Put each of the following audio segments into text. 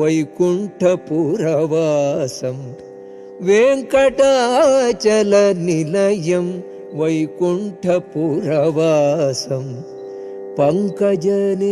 वैकुण्ठपुरवासं वेङ्कटाचलनिलयं वैकुण्ठपुरवासं पङ्कजनेत्रम्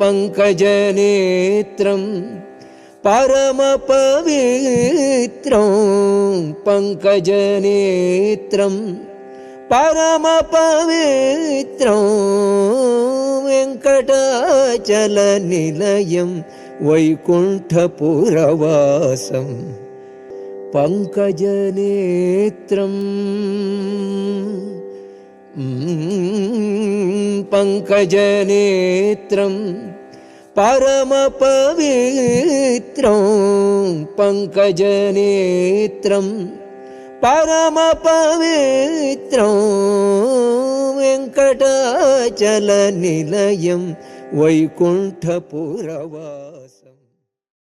पङ्कजनेत्रं परमपवित्रं पङ्कजनेत्रं परमपवित्रं वेङ्कटाचलनिलयं वैकुण्ठपुरवासं पङ्कजनेत्रम् पङ्कजनेत्रं परमपवित्रं पङ्कजनेत्रं परमपवित्रं वेङ्कटाचलनिलयं वैकुण्ठपुरवा